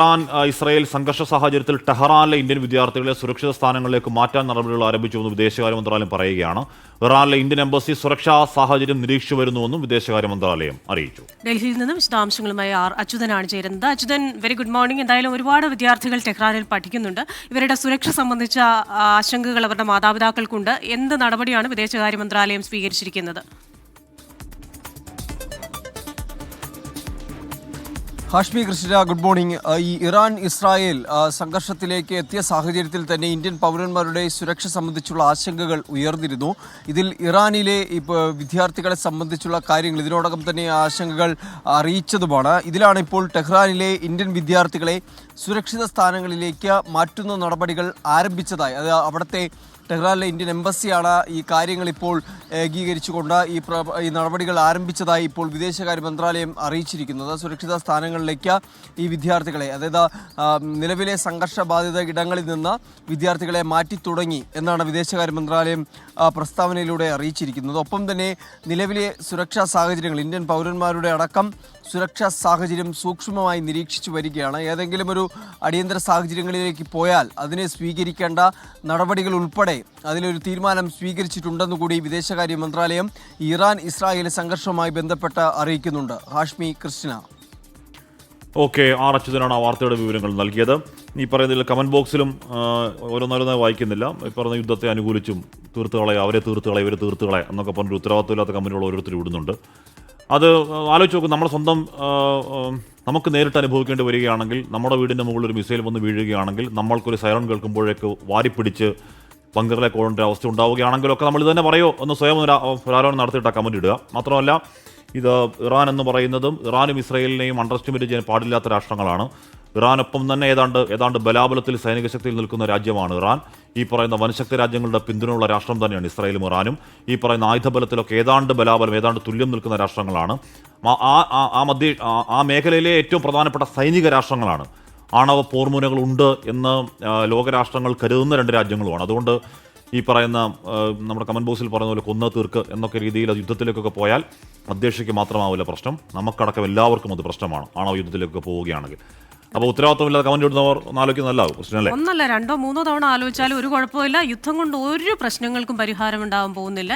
Iran Israel സംഘർഷ സാഹചര്യത്തിൽ ടെഹ്റാനിലെ Indian വിദ്യാർത്ഥികളെ സുരക്ഷിത സ്ഥാനങ്ങളിലേക്ക് മാറ്റാൻ നടപടികൾ ആരംഭിച്ചുവെന്ന് വിദേശകാര്യ മന്ത്രാലയം പറയുകയാണ്. ഇറാനിലെ ഇന്ത്യൻ എംബസി സുരക്ഷാ സാഹചര്യം നിരീക്ഷിച്ചു വരുന്നുവെന്നും വിദേശകാര്യ മന്ത്രാലയം അറിയിച്ചു. ഡൽഹിയിൽ നിന്നും വിശദാംശങ്ങളുമായി ആർ അച്യുതനാണ് ചേരുന്നത്. അച്യുതൻ വെരി ഗുഡ് മോർണിംഗ് എന്തായാലും ഒരുപാട് വിദ്യാർത്ഥികൾ ടെഹ്റാനിൽ പഠിക്കുന്നുണ്ട്. ഇവരുടെ സുരക്ഷ സംബന്ധിച്ച ആശങ്കകൾ അവരുടെ മാതാപിതാക്കൾക്കുണ്ട്. എന്ത് നടപടിയാണ് വിദേശകാര്യ മന്ത്രാലയം സ്വീകരിച്ചിരിക്കുന്നത്? Hashmi Krishna good morning. ഈ ഇറാൻ ഇസ്രായേൽ സംഘർഷത്തിലേക്ക് എത്തിയ സാഹചര്യത്തിൽ തന്നെ ഇന്ത്യൻ പൗരന്മാരുടെ സുരക്ഷ സംബന്ധിച്ചുള്ള ആശങ്കകൾ ഉയർന്നിരുന്നു. ഇതിൽ ഇറാനിലെ ഇപ്പോൾ വിദ്യാർത്ഥികളെ സംബന്ധിച്ചുള്ള കാര്യങ്ങൾ ഇതിനോടകം തന്നെ ആശങ്കകൾ അറിയിച്ചതുമാണ്. ഇതിലാണ് ഇപ്പോൾ ടെഹ്റാനിലെ ഇന്ത്യൻ വിദ്യാർത്ഥികളെ സുരക്ഷിത സ്ഥാനങ്ങളിലേക്ക് മാറ്റുന്ന നടപടികൾ ആരംഭിച്ചതായി. അത് അവിടുത്തെ ടെഹ്റാനിലെ ഇന്ത്യൻ എംബസിയാണ് ഈ കാര്യങ്ങൾ ഇപ്പോൾ ഏകീകരിച്ചുകൊണ്ട് ഈ ഈ നടപടികൾ ആരംഭിച്ചതായി ഇപ്പോൾ വിദേശകാര്യ മന്ത്രാലയം അറിയിച്ചിരിക്കുന്നത്. സുരക്ഷിത സ്ഥാനങ്ങളിലേക്ക് ഈ വിദ്യാർത്ഥികളെ അതായത് നിലവിലെ സംഘർഷബാധിത ഇടങ്ങളിൽ നിന്ന് വിദ്യാർത്ഥികളെ മാറ്റി തുടങ്ങി എന്നാണ് വിദേശകാര്യ മന്ത്രാലയം പ്രസ്താവനയിലൂടെ അറിയിച്ചിരിക്കുന്നത്. ഒപ്പം തന്നെ നിലവിലെ സുരക്ഷാ സാഹചര്യങ്ങൾ ഇന്ത്യൻ പൗരന്മാരുടെ അടക്കം സുരക്ഷാ സാഹചര്യം സൂക്ഷ്മമായി നിരീക്ഷിച്ചു വരികയാണ്. ഏതെങ്കിലും ഒരു അടിയന്തര സാഹചര്യങ്ങളിലേക്ക് പോയാൽ അതിനെ സ്വീകരിക്കേണ്ട നടപടികൾ ഉൾപ്പെടെ അതിലൊരു തീരുമാനം സ്വീകരിച്ചിട്ടുണ്ടെന്ന് കൂടി വിദേശകാര്യ മന്ത്രാലയം ഇറാൻ ഇസ്രായേൽ സംഘർഷവുമായി ബന്ധപ്പെട്ട് അറിയിക്കുന്നുണ്ട്. ഹാഷ്മി കൃഷ്ണ ഓക്കെ ആർ അച്യുതനാണ് ആ വാർത്തയുടെ വിവരങ്ങൾ നൽകിയത്. ഈ പറയുന്നതിൽ കമന്റ് ബോക്സിലും ഓരോന്നോരോന്നായി വായിക്കുന്നില്ല. ഈ പറയുന്ന യുദ്ധത്തെ അനുകൂലിച്ചും തീർത്തുകളെ അവരെ തീർത്തുകളെ ഇവരെ തീർത്തുകളെ എന്നൊക്കെ പറഞ്ഞൊരു ഉത്തരവാദിത്തമില്ലാത്ത കമ്പനികൾ ഓരോരുത്തർ വിടുന്നുണ്ട് അത് ആലോചിച്ച് നോക്കും നമ്മുടെ സ്വന്തം നമുക്ക് നേരിട്ട് അനുഭവിക്കേണ്ടി വരികയാണെങ്കിൽ നമ്മുടെ വീടിന്റെ മുകളിൽ ഒരു മിസൈൽ വന്ന് വീഴുകയാണെങ്കിൽ നമ്മൾക്കൊരു സൈറൺ കേൾക്കുമ്പോഴേക്ക് വാരിപ്പിടിച്ച് ബങ്കറിലേക്ക് ഒരു അവസ്ഥ ഉണ്ടാവുകയാണെങ്കിലൊക്കെ നമ്മൾ ഇത് തന്നെ പറയോ ഒന്ന് സ്വയം ഒരു ഒരാലോചന നടത്തിയിട്ട് കമന്റ് ഇടുക. മാത്രമല്ല ഇത് ഇറാൻ എന്ന് പറയുന്നതും ഇറാനും ഇസ്രായേലിനെയും അണ്ടർസ്റ്റിമേറ്റ് ചെയ്യാൻ പാടില്ലാത്ത രാഷ്ട്രങ്ങളാണ്. ഇറാനൊപ്പം തന്നെ ഏതാണ്ട് ഏതാണ്ട് ബലാബലത്തിൽ സൈനിക ശക്തിയിൽ നിൽക്കുന്ന രാജ്യമാണ് ഇറാൻ. ഈ പറയുന്ന വനശക്തി രാജ്യങ്ങളുടെ പിന്തുണയുള്ള രാഷ്ട്രം തന്നെയാണ് ഇസ്രായേലും ഇറാനും. ഈ പറയുന്ന ആയുധബലത്തിലൊക്കെ ഏതാണ്ട് ബലാബലം ഏതാണ്ട് തുല്യം നിൽക്കുന്ന രാഷ്ട്രങ്ങളാണ്. ആ- ആ- മധ്യ ആ- ആ മേഖലയിലെ ഏറ്റവും പ്രധാനപ്പെട്ട സൈനിക രാഷ്ട്രങ്ങളാണ്. ആണവ പോർമുനകളുണ്ട് എന്ന് ലോകരാഷ്ട്രങ്ങൾ കരുതുന്ന രണ്ട് രാജ്യങ്ങളുമാണ്. അതുകൊണ്ട് ഈ പറയുന്ന നമ്മുടെ കമൻ ബോക്സിൽ പറയുന്ന പോലെ കൊന്ന തീർക്ക് എന്നൊക്കെ രീതിയിൽ അത് യുദ്ധത്തിലേക്കൊക്കെ പോയാൽ അധ്യക്ഷയ്ക്ക് മാത്രമാവില്ല പ്രശ്നം. നമുക്കടക്കം എല്ലാവർക്കും അത് പ്രശ്നമാണ്. ആണവ യുദ്ധത്തിലേക്കൊക്കെ പോവുകയാണെങ്കിൽ. അപ്പോൾ ഉത്തരവാദിത്തമില്ലാതെ കമന്റ് ഇടുന്നവർ ആലോചിക്കുന്ന ആലോചിക്കുന്നതല്ലാവും പ്രശ്നം അല്ലേ? ഒന്നല്ല രണ്ടോ മൂന്നോ തവണ ആലോചിച്ചാലും ഒരു കുഴപ്പമില്ല യുദ്ധം കൊണ്ട് ഒരു പ്രശ്നങ്ങൾക്കും പരിഹാരം ഉണ്ടാവാൻ പോകുന്നില്ല.